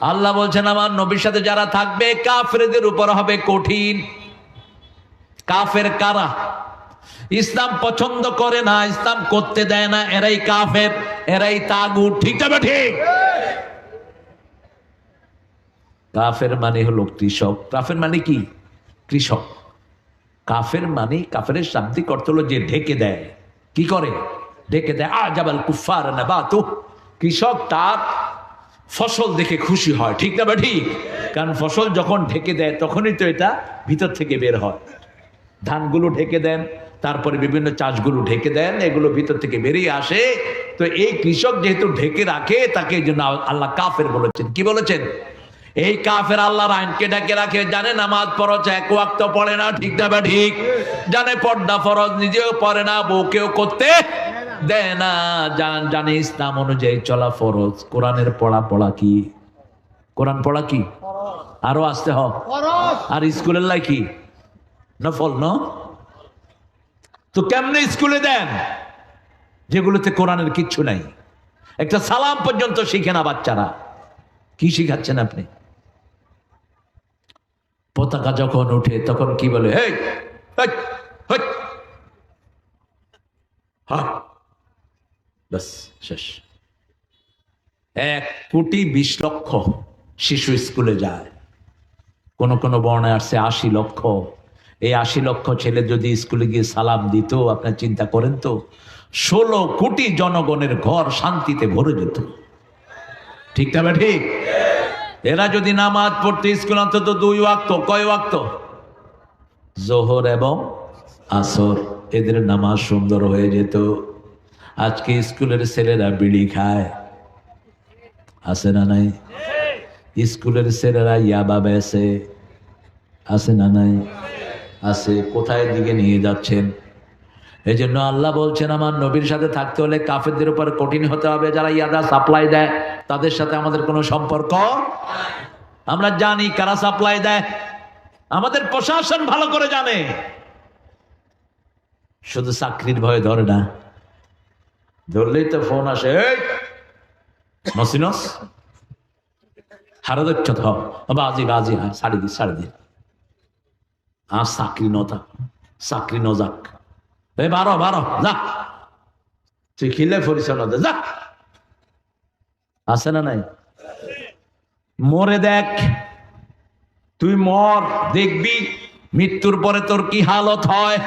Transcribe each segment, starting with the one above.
আল্লাহ বলছেন, আমার নবীর সাথে যারা থাকবে, কাফেরদের উপর হবে কঠিন। কাফের কারা? ইসলাম পছন্দ করে না, ইসলাম করতে দেয় না, এরাই কাফের, এরাই তাগু ঠিক যাবে ঠিক কাফের মানে হলো কৃষক। কাফের মানে কি? কৃষক। কাফের মানে কাফের শাব্দিক অর্থ হলো যে ঢেকে দেয়। কি করে? ঢেকে দেয়। আ জাবাল কুফার না বা তো কৃষক তার ফসল দেখে খুশি হয়, ঠিক না বা ঠিক? কারণ ফসল যখন ঢেকে দেয়, তখনই তো এটা ভিতর থেকে বের হয়। ধানগুলো ঢেকে দেন, তারপরে বিভিন্ন চাষগুলো ঢেকে দেন, এগুলো ভিতর থেকে বেরিয়ে আসে। তো এই কৃষক যেহেতু ঢেকে রাখে, তাকে এই জন্য আল্লাহ কাফের বলেছেন। কি বলেছেন? এই কাফের আল্লাহর আইনকে ঢেকে রাখে, জানে নামাজ ফরজ এক ওয়াক্ত পড়ে না, ঠিক না বা ঠিক? জানে পর্দা ফরজ, নিজেও পড়ে না, বউকেও করতে দেয় না জান- জানে ইসলাম অনুযায়ী চলা ফরজ। কোরআনের পড়া পড়া কি? কোরআন পড়া কি? আরও আসতে আর স্কুলের লাই কি? নফল ন? তো কেমনে স্কুলে দেন? যেগুলোতে কোরআনের কিচ্ছু নাই। একটা সালাম পর্যন্ত শিখে না বাচ্চারা। কি শিখাচ্ছেন আপনি? পতাকা যখন উঠে তখন কি বলে। হ্যাঁ শেষ। এক কোটি বিশ লক্ষ শিশু স্কুলে যায়। কোন কোন বর্ণে আসছে আশি লক্ষ। এই আশি লক্ষ ছেলে যদি স্কুলে গিয়ে সালাম দিত আপনার চিন্তা করেন তো, ষোলো কোটি জনগণের ঘর শান্তিতে ভরে যেত। ঠিক না ঠিক? এরা যদি নামাজ পড়তে স্কুল, অন্তত দুই ওয়াক্ত, কয় ওয়াক্ত? জোহর এবং আসর। এদের নামাজ সুন্দর হয়ে যেত। আজকে স্কুলের ছেলেরা বিড়ি খায়। আছে না নাই? স্কুলের ছেলেরা ইয়াবা বেসে আছে না নাই? আছে, কোথায় দিকে নিয়ে যাচ্ছেন? এই জন্য আল্লাহ বলছেন, আমার নবীর সাথে থাকতে হলে কাফেরদের উপর কঠিন হতে হবে। যারা ইয়াদা সাপ্লাই দেয়, তাদের সাথে আমাদের কোনো সম্পর্ক আমরা জানি কারা সাপ্লাই দেয়। আমাদের প্রশাসন ভালো করে জানে। শুধু চাকরির ভয়ে ধরে না ধরলেই তো ফোন আসে "এই, মসিনস হারা দেখছ তো বাজি বাজি হ্যাঁ সাড়ে সাড়ে আর চাকরি চাকরি নজাক এই বারো বারো যা। তুই খিলে আছে না নাই? মরে দেখ তুই মর দেখবি মৃত্যুর পরে তোর কি হালত হয়।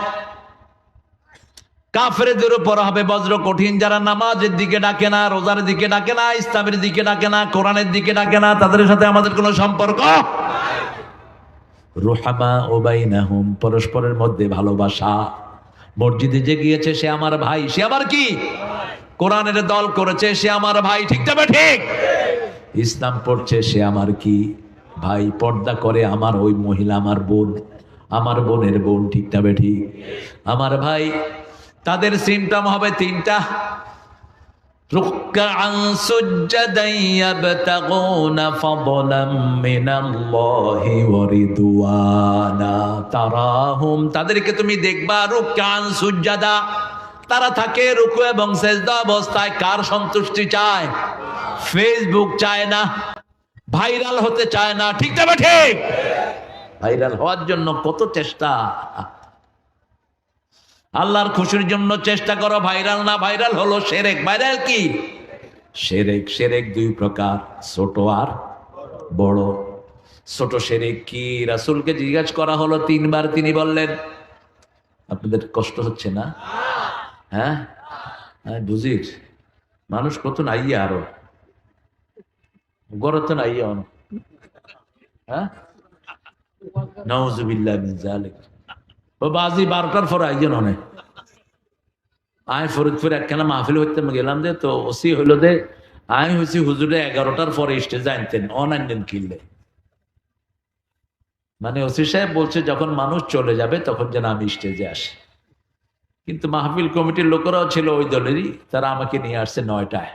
কাফেরদের উপর হবে বজ্র কঠিন। যারা নামাজের দিকে ডাকে না, রোজার দিকে ডাকে না, ইসলামের দিকে ডাকে না, কোরআনের দিকে ডাকে না, তাদের সাথে আমাদের কোনো সম্পর্ক রুহামা ওবাইনাহুম, পরস্পরের মধ্যে ভালোবাসা। মসজিদে যে গিয়েছে, সে আমার ভাই। সে আবার কি? কোরআনের দল করেছে, সে আমার ভাই। ঠিক তবে ঠিক ইসলাম পড়ছে, সে আমার কি? ভাই, পর্দা করে আমার ওই মহিলা, আমার বোন। আমার বোনের বোন, ঠিক তবে ঠিক আমার ভাই তাদের সিমটম হবে তিনটা ركعا سجدا يبتغون فضلا من الله ورضوانا তারাহুম তাদেরকে তুমি দেখবা রুকান সুজাদা তারা থাকে রুকু এবং সেজদা অবস্থায় কার সন্তুষ্টি চায় ফেসবুক চায় না ভাইরাল হতে চায় না ঠিক তবে ঠিক ভাইরাল হওয়ার জন্য কত চেষ্টা আল্লাহর খুশির জন্য চেষ্টা করো, ভাইরাল না ভাইরাল হলো, সেরেক। ভাইরাল কি? সেরেক সেরেক দুই প্রকার, ছোট আর বড়। ছোট সেরেক কি? রাসুলকে জিজ্ঞাসা করা হলো তিনবার, তিনি বললেন, আপনাদের কষ্ট হচ্ছে না? হ্যাঁ? হ্যাঁ বুঝির। মানুষ কত নাইয়া আরও। গড় তো অন হ্যাঁ? জালিক ও বাজি বারোটার পরে আইজন অনেক আয় ফরিদপুর একখানা মাহফিল হইতে গেলাম দে, তো ওসি হইল দে। আমি হয়েছি হুজুরে এগারোটার পরে স্টেজে আনতেন অনাইনেন কিনলে মানে ওসি সাহেব বলছে, যখন মানুষ চলে যাবে, তখন যেন আমি স্টেজে আসি। কিন্তু মাহফিল কমিটির লোকেরাও ছিল ওই দলেরই, তারা আমাকে নিয়ে আসছে নয়টায়।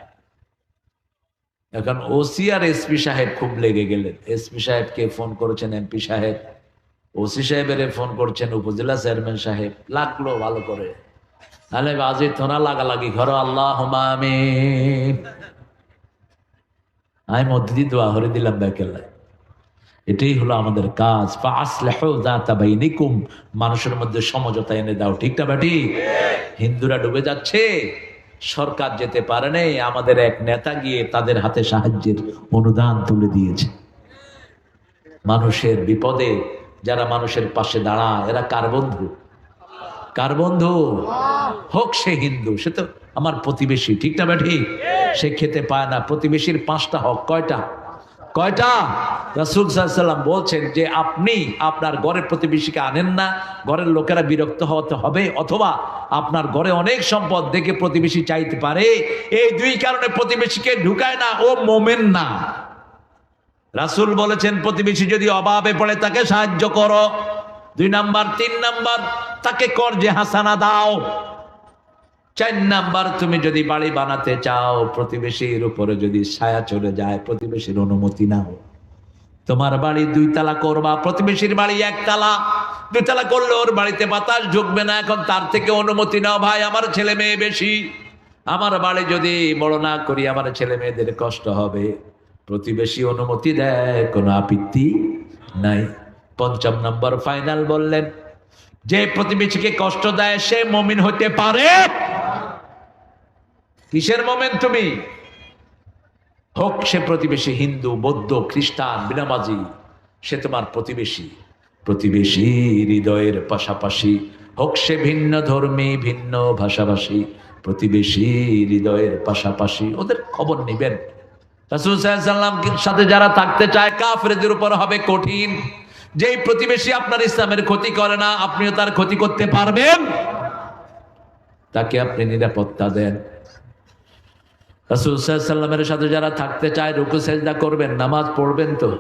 এখন ওসি আর এসপি সাহেব খুব লেগে গেলেন। এসপি সাহেবকে ফোন করেছেন এমপি সাহেব। ওসি সাহেবের ফোন করছেন উপজেলা চেয়ারম্যান সাহেব। লাগল ভালো করে। তাহলে বাজি তোরা লাগালাগি ঘর আল্লাহ আমি আমি মধ্যে দিয়ে দোয়া হরে দিলাম ব্যাকেল্লায়। এটাই হলো আমাদের কাজ। বা আসলে নিকুম মানুষের মধ্যে সমঝোতা এনে দাও, ঠিক না বাটি হিন্দুরা ডুবে যাচ্ছে। সরকার যেতে পারে নাই। আমাদের এক নেতা গিয়ে তাদের হাতে সাহায্যের অনুদান তুলে দিয়েছে। মানুষের বিপদে যারা মানুষের পাশে দাঁড়ায়, এরা কার বন্ধু? কার বন্ধু? হোক সে হিন্দু, সে তো আমার প্রতিবেশী, ঠিক না ব্যাঠি সে খেতে পায় না, প্রতিবেশীর পাঁচটা হক, কয়টা? কয়টা? রাসুল সাল্লাম বলছেন যে, আপনি আপনার ঘরের প্রতিবেশীকে আনেন না, ঘরের লোকেরা বিরক্ত হতে হবে, অথবা আপনার ঘরে অনেক সম্পদ দেখে প্রতিবেশী চাইতে পারে, এই দুই কারণে প্রতিবেশীকে ঢুকায় না, ও মোমেন না। রাসুল বলেছেন, প্রতিবেশী যদি অভাবে পড়ে তাকে সাহায্য করো। দুই নাম্বার, তিন নাম্বার, তাকে কর্জে হাসানা দাও। চার নাম্বার, তুমি যদি বাড়ি বানাতে চাও, প্রতিবেশীর উপরে যদি ছায়া চলে যায়, প্রতিবেশীর অনুমতি নাও। তোমার বাড়ি দুই তালা করবা, প্রতিবেশীর বাড়ি একতলা দুই তালা করলে ওর বাড়িতে বাতাস ঢুকবে না, এখন তার থেকে অনুমতি নাও ভাই, আমার ছেলে মেয়ে বেশি। আমার বাড়ি যদি বড় না করি, আমার ছেলে মেয়েদের কষ্ট হবে। প্রতিবেশী অনুমতি দেয়, কোনো আপত্তি নাই। পঞ্চম নম্বর ফাইনাল বললেন, যে প্রতিবেশীকে কষ্ট দেয়, সে মমিন হতে পারে। কিসের মোমেন তুমি? হোক সে প্রতিবেশী হিন্দু, বৌদ্ধ, খ্রিস্টান, বিনামাজি, সে তোমার প্রতিবেশী। প্রতিবেশী হৃদয়ের পাশাপাশি হোক সে ভিন্ন ধর্মী, ভিন্ন ভাষাভাষী প্রতিবেশী হৃদয়ের পাশাপাশি ওদের খবর নিবেন। রাসূল সাল্লাম সাথে যারা থাকতে চায়, কাফেরদের উপর হবে কঠিন। যেই প্রতিবেশী আপনার ইসলামের ক্ষতি করে না, আপনিও তার ক্ষতি করতে পারবেন। তাকে আপনি নিরাপত্তা দেন। রাসূল সাল্লামের সাথে যারা থাকতে চায়, রুকু, সেজদা করবেন, নামাজ পড়বেন তো।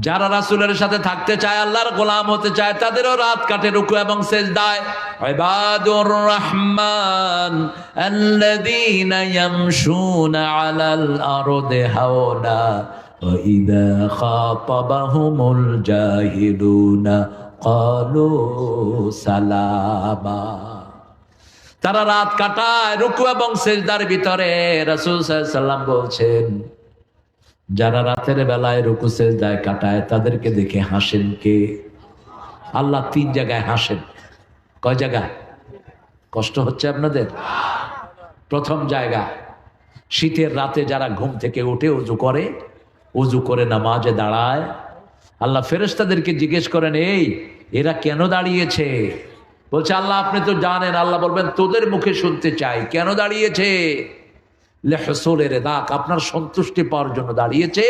যারা রাসূলের সাথে থাকতে চায়, আল্লাহর গোলাম হতে চায়, তাদেরও রাত কাটে রুকু এবং সেজদায়। ইবাদুর রহমান আল্লাযীনা ইয়ামশুনা আলাল আরদি হাওনা ওয়া ইযা খাতাবাহুমুল জাহিলুনা ক্বালু সালামা। তারা রাত কাটায়, রুকু এবং সেজদার ভিতরে রাসূল সাল্লাম বলছেন, যারা রাতের বেলায় রুকু, সেজদায় কাটায়, তাদেরকে দেখে হাসেন কে? আল্লাহ তিন জায়গায় হাসেন। কয় জায়গা? কষ্ট হচ্ছে আপনাদের? প্রথম জায়গা, শীতের রাতে যারা ঘুম থেকে উঠে উজু করে উজু করে নামাজে দাঁড়ায়, আল্লাহ ফেরেশতাদেরকে জিজ্ঞেস করেন, এই, এরা কেন দাঁড়িয়েছে? বলছে, আল্লাহ, আপনি তো জানেন, আল্লাহ বলবেন, তোদের মুখে শুনতে চাই, কেন দাঁড়িয়েছে? আপনার সন্তুষ্টি পাওয়ার জন্য দাঁড়িয়েছে,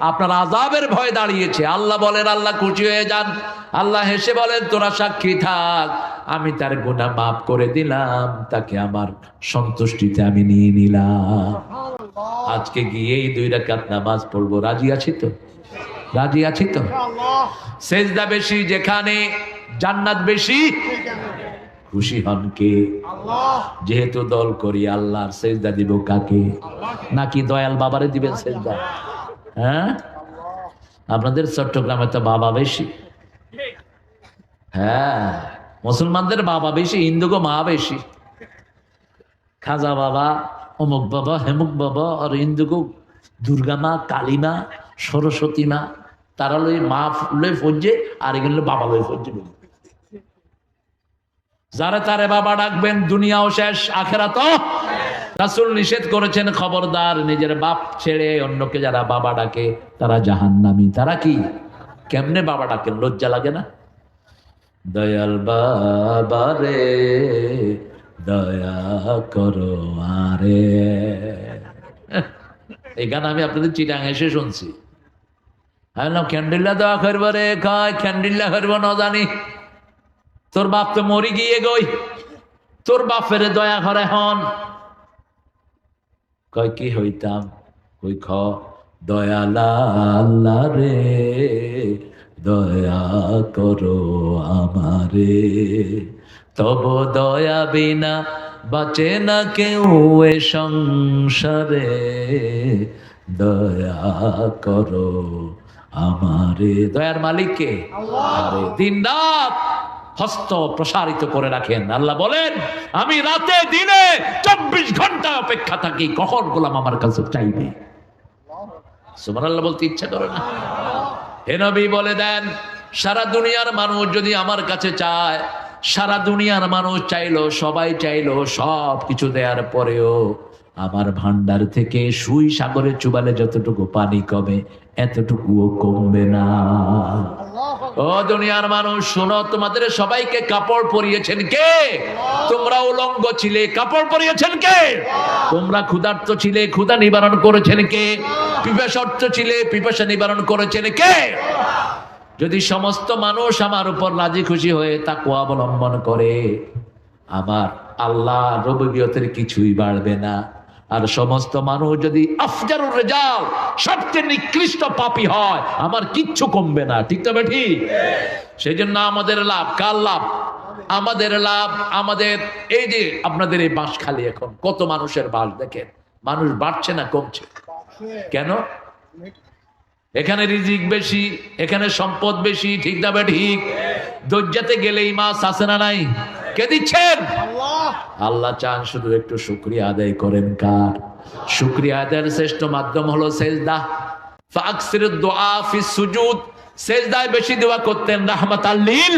আপনার আজাবের ভয় দাঁড়িয়েছে। আল্লাহ বলেন, আল্লাহ খুশি হয়ে যান। আল্লাহ হেসে বলেন, তোরা সাক্ষী থাক। আমি তার গুনাহ মাফ করে দিলাম তাকে আমার সন্তুষ্টিতে আমি নিয়ে নিলাম। আজকে গিয়ে এই দুই রাকাত নামাজ পড়ব। রাজি আছি তো? রাজি আছি তো? সেজদা বেশি যেখানে জান্নাত বেশি খুশি হন কে? যেহেতু দল করি আল্লাহর সেজদা দিব কাকে? নাকি দয়াল বাবারে দিবেন সেজদা? হ্যাঁ? আপনাদের চট্টগ্রামে তো বাবা বেশি। হ্যাঁ। মুসলমানদের বাবা বেশি হিন্দুগো মা বেশি। খাজা বাবা, অমুক বাবা, হেমুক বাবা, আর হিন্দুগো দুর্গা মা, কালী মা, সরস্বতী মা, তারা লই মা লই ফজে আর এগুলো বাবা লই ফজে যারা তারে বাবা ডাকবেন, দুনিয়াও শেষ আখেরা তো রাসুল নিষেধ করেছেন, খবরদার, নিজের বাপ ছেড়ে অন্যকে যারা বাবা ডাকে, তারা জাহান্নামি। তারা কি? কেমনে বাবা ডাকেন লজ্জা লাগে না? দয়াল বাবা রে দয়া করো আরে। এই গান আমি আপনাদের চিটাং এসে শুনছি। বললাম ক্যান্ডিল্লা দেওয়া করব রে খায় ক্যান্ডিল্লা করব না জানি। তোর বাপ তো মরি গিয়ে গই। তোর বাপের দয়া করে হন। কয়, কি হইতাম? কই খ, দয়ালা রে দয়া করো আমারে। তব দয়া বিনা বাঁচে না কেউ এ সংসারে। দয়া করো আমারে। দয়ার মালিককে আরে দিন রাত হস্ত প্রসারিত করে রাখেন। আল্লাহ বলেন আমি রাতে দিনে চব্বিশ ঘণ্টা অপেক্ষা থাকি। কখন গোলাম আমার কাছে চাইবে? আল্লাহ। বলতে ইচ্ছা করে না। হে নবী বলে দেন, সারা দুনিয়ার মানুষ যদি আমার কাছে চায়, সারা দুনিয়ার মানুষ চাইলো, সবাই চাইলো সব কিছু দেওয়ার পরেও আমার ভান্ডার থেকে সুই সাগরে চুবালে যতটুকু পানি কমে, এতটুকুও কমবে না। ও দুনিয়ার মানুষ, শোনো, তোমাদের সবাইকে কাপড় পরিয়েছেন কে? তোমরা উলঙ্গ ছিলে, কাপড় পরিয়েছেন কে? তোমরা ক্ষুধার্ত ছিলে, ক্ষুধা নিবারণ করেছেন কে? পিপাসর্ত ছিলে, পিপাসা নিবারণ করেছেন কে? যদি সমস্ত মানুষ আমার উপর রাজি খুশি হয়ে তাকে অবলম্বন করে, আমার আল্লাহ রবিয়তের কিছুই বাড়বে না। আর সমস্ত মানুষ যদি আফজারুর রেজাল সবচেয়ে নিকৃষ্ট পাপী হয়, আমার কিচ্ছু কমবে না। ঠিক তবে ঠিক সেই জন্য আমাদের লাভ, কার লাভ? আমাদের লাভ, আমাদের, এই যে আপনাদের এই বাঁশ খালি এখন, কত মানুষের বাস দেখেন? মানুষ বাড়ছে না কমছে? কেন? এখানে রিজিক বেশি, এখানে সম্পদ বেশি, ঠিক না ঠিক দরজাতে গেলেই মাছ আসে না নাই? কে দিচ্ছেন? আল্লাহ। চান শুধু একটু শুক্রিয়া আদায় করেন কার? শুক্রিয়া আদায়ের শ্রেষ্ঠ মাধ্যম হলো সেজদা। ফাকসির দোয়া ফি সুজুদ। সেজদায় বেশি দোয়া করতেন রাহমাত আল্লিল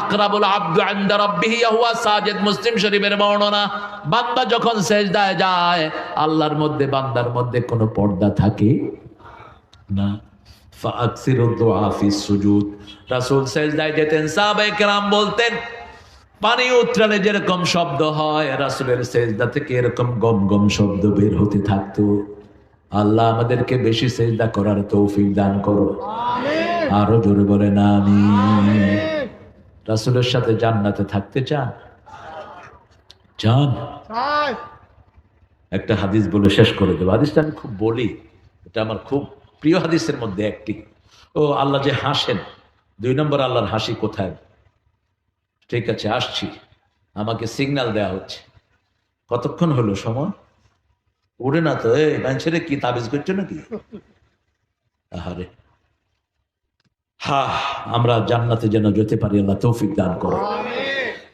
আকরাবুল আব্দু আনদা রাব্বিহি হুয়া সাজিদ মুসলিম শরীফের বর্ণনা। বান্দা যখন সেজদায় যায় আল্লাহর মধ্যে বান্দার মধ্যে কোনো পর্দা থাকে না। ফাকসিরু দুআ ফি সুজুদ। রাসূল সেজদায় যেতেন সাহাবায়ে কেরাম বলতেন পানি উত্রালে যেরকম শব্দ হয় রাসূলের সেজদা থেকে এরকম গম গম শব্দ বের হতে থাকতো। আল্লাহ আমাদেরকে বেশি সেজদা করার তৌফিক দান করো আরও জোরে বলে না আমি রাসূলের সাথে জান্নাতে থাকতে চান? চান? একটা হাদিস বলে শেষ করে দেবো। হাদিসটা আমি খুব বলি এটা আমার খুব প্রিয় হাদিসের মধ্যে একটি। ও আল্লাহ যে হাসেন দুই নম্বর আল্লাহর হাসি কোথায়? ঠিক আছে আসছি। আমাকে সিগন্যাল দেওয়া হচ্ছে। কতক্ষণ হলো সময়? উড়ে না তো এই কি তাবিজ করছ নাকি? আহারে। হা আমরা জান্নাতে যেন যেতে পারি আল্লাহ তৌফিক দান করো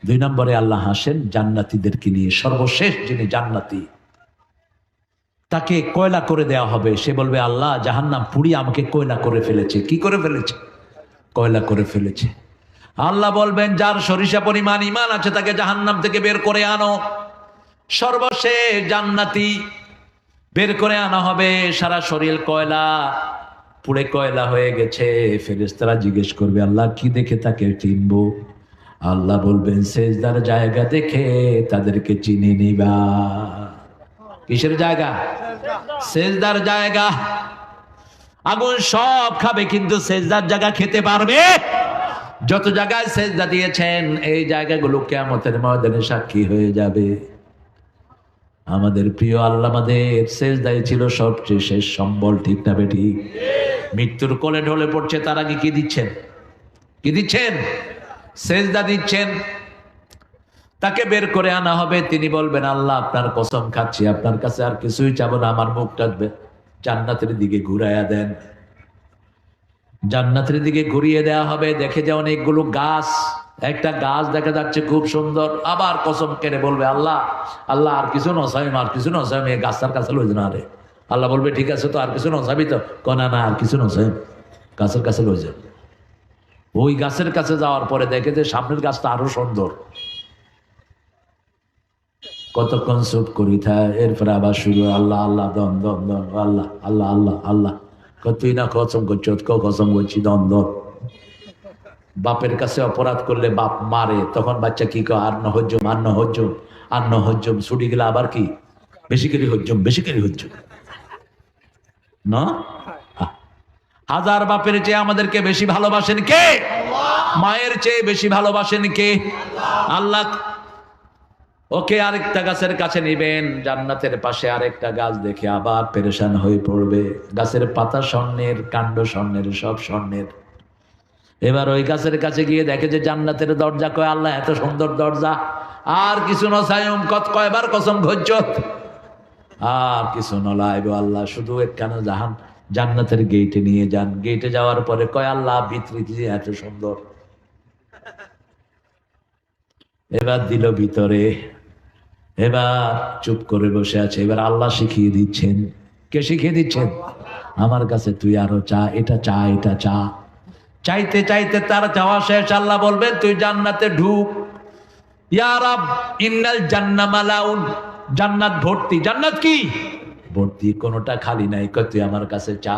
দুই নম্বরে আল্লাহ হাসেন জান্নাতীদেরকে নিয়ে সর্বশেষ যিনি জান্নাতি তাকে কয়লা করে দেওয়া হবে। সে বলবে আল্লাহ জাহান্নাম পুড়িয়ে আমাকে কয়লা করে ফেলেছে। কি করে ফেলেছে? কয়লা করে ফেলেছে। আল্লাহ বলবেন, যার সরিষা পরিমাণ ইমান আছে, তাকে জাহান্নাম থেকে বের করে আনো। সর্বশেষ জান্নাতি বের করে আনা হবে সারা শরীর কয়লা, পুড়ে কয়লা হয়ে গেছে। ফেরেস্তারা জিজ্ঞেস করবে, আল্লাহ কি দেখে তাকে চিনবো? আল্লাহ বলবেন, সেজদার জায়গা দেখে তাদেরকে চিনে নিবা। কিসের জায়গা? সেজদার জায়গা। আগুন সব খাবে, কিন্তু সেজদার জায়গা খেতে পারবে? যত জায়গায় সেজদা দিয়েছেন, এই জায়গাগুলো কেমতের ময়দানে সাক্ষী হয়ে যাবে। আমাদের প্রিয় আল্লাহ আমাদের সেজদাই ছিল সবচেয়ে শেষ সম্বল, ঠিক না বেঠিক মৃত্যুর কোলে ঢলে পড়ছে, তার আগে কি দিচ্ছেন? কি দিচ্ছেন? সেজদা দিচ্ছেন। তাকে বের করে আনা হবে। তিনি বলবেন, আল্লাহ, আপনার কসম খাচ্ছি, আপনার কাছে আর কিছুই চাবো না, আমার মুখটা জান্নাতের দিকে ঘুরাইয়া দেন। জান্নাতের দিকে ঘুরিয়ে দেওয়া হবে। দেখে যে অনেকগুলো গাছ, একটা গাছ দেখা যাচ্ছে খুব সুন্দর, আবার কসম কেড়ে বলবে, আল্লাহ আল্লাহ, আর কিছু নসাইম আর কিছু নসাইম এই গাছটার কাছে লইজ না রে। আল্লাহ বলবে, ঠিক আছে তো, আর কিছু নসাবি তো। কনা না আর কিছু নসাইম গাছের কাছে লই ওই গাছের কাছে যাওয়ার পরে দেখে যে সামনের গাছটা আরও সুন্দর। কতক্ষণ চুপ করি থাকে এরপরে আবার শুরু আল্লাহ আল্লাহ, দন দন দন, আল্লাহ আল্লাহ আল্লাহ আল্লাহ। তুই না কসম করছ কসম করছি দন বাপের কাছে অপরাধ করলে বাপ মারে, তখন বাচ্চা কি কয়, আর নহজ্জম আর নহজ্জম আর নহজ্জম ছুটি গেলে আবার কি? বেশি করে হজ্জম, বেশি করে হজ্জম। না? হাজার বাপের চেয়ে আমাদেরকে বেশি ভালোবাসেন কে? মায়ের চেয়ে বেশি ভালোবাসেন কে? আল্লাহ ওকে আরেকটা গাছের কাছে নিবেন, জান্নাতের পাশে আরেকটা গাছ দেখে আবার পেরেশান হয়ে পড়বে। গাছের পাতা স্বর্ণের, কাণ্ড স্বর্ণের, সব স্বর্ণের। এবার ওই গাছের কাছে গিয়ে দেখে যে জান্নাতের দরজা কয়, আল্লাহ, এত সুন্দর দরজা। আর কিছু নসায়ম কত কয়বার কসম ঘজ্জত আর কিছু নলাইব আল্লাহ, শুধু একখানা জাহান, জান্নাতের গেটে নিয়ে যান। গেটে যাওয়ার পরে কয়, আল্লাহ ভিতরে এত সুন্দর। এবার দিল ভিতরে এবার চুপ করে বসে আছে, এবার আল্লাহ শিখিয়ে দিচ্ছেন। কে শিখিয়ে দিচ্ছেন? আমার কাছে তুই আরও চা, এটা চা এটা চা। চাইতে চাইতে তার চাওয়া শেষ, আল্লাহ বলবেন, তুই জান্নাতে ঢুক। ইয়ারাব ইন্নাল জান্নামালাউন জান্নাত ভর্তি। জান্নাত কি? ভর্তি, কোনোটা খালি নাই। তুই আমার কাছে চা।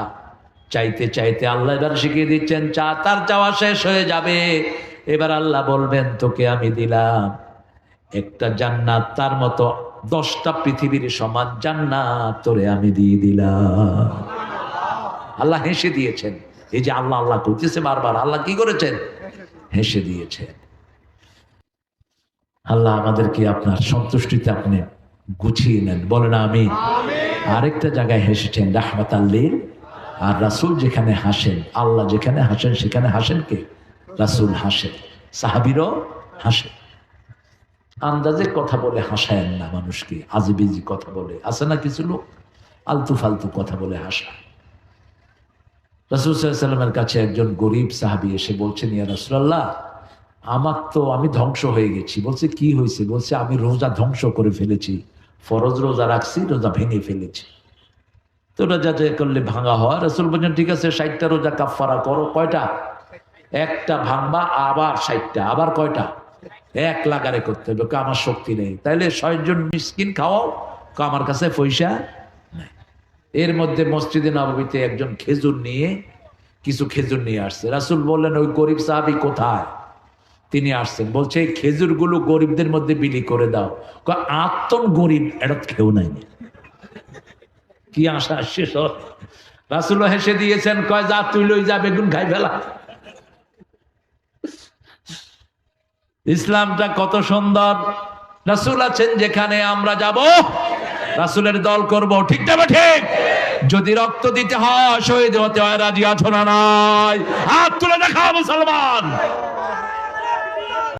চাইতে চাইতে আল্লাহ এবার শিখিয়ে দিচ্ছেন, চা তার চাওয়া শেষ হয়ে যাবে। এবার আল্লাহ বলবেন, তোকে আমি দিলাম। একটা জান্নাত তার মতো দশটা পৃথিবীর সমান জান্নাত তোরে আমি দিয়ে দিলাম। আল্লাহ হেসে দিয়েছেন। এই যে আল্লাহ আল্লাহ করতেছে বারবার আল্লাহ কি করেছেন? হেসে দিয়েছেন। আল্লাহ আমাদেরকে আপনার সন্তুষ্টিতে আপনি গুছিয়ে নেন। বলেন আমি আরেকটা জায়গায় হেসেছেন রাহমাত আল্লিল আর রাসুল যেখানে হাসেন আল্লাহ যেখানে হাসেন সেখানে হাসেন কে? রাসুল হাসেন। সাহাবিরও হাসেন। আন্দাজে কথা বলে হাসায়েন না মানুষকে, আজবিজি কথা বলে। আছে না কিছু লোক? আলতু ফালতু কথা বলে হাসা রাসুল সাল্লামের কাছে একজন গরিব সাহাবি এসে বলছেন, ইয়া রাসুল্লাহ আমার তো আমি ধ্বংস হয়ে গেছি। বলছে, কি হয়েছে? বলছে, আমি রোজা ধ্বংস করে ফেলেছি, ফরজ রোজা রাখছি, রোজা ভেঙে ফেলেছি। তো রোজা যে করলে ভাঙা হয়, রসুল বলছেন, ঠিক আছে, ষাটটা রোজা কাফারা করো। কয়টা? একটা ভাঙবা, আবার ষাটটা, আবার কয়টা? এক লাগারে করতে হবে আমার শক্তি নেই। তাইলে ছয়জন মিসকিন খাওয়াও আমার কাছে পয়সা এর মধ্যে মসজিদে নবমীতে একজন খেজুর নিয়ে, কিছু খেজুর নিয়ে আসছে। রাসুল বললেন, ওই গরিব সাহাবি কোথায়? তিনি আসছেন, বলছে, এই খেজুরগুলো গরিবদের মধ্যে বিলি করে দাও। কয়, আত্মন গরিব এটা কেউ নাই কি আশা শেষ রাসুল হেসে দিয়েছেন, কয়, যা তুই লই যা, বেগুন খাই ফেলা। ইসলামটা কত সুন্দর। রাসুল আছেন যেখানে আমরা যাব, রাসুলের দল করব। ঠিক না ঠিক? যদি রক্ত দিতে হয়, শহীদ হতে হয়, রাজি আছো না নাই? হাত তুলে দেখা মুসলমান।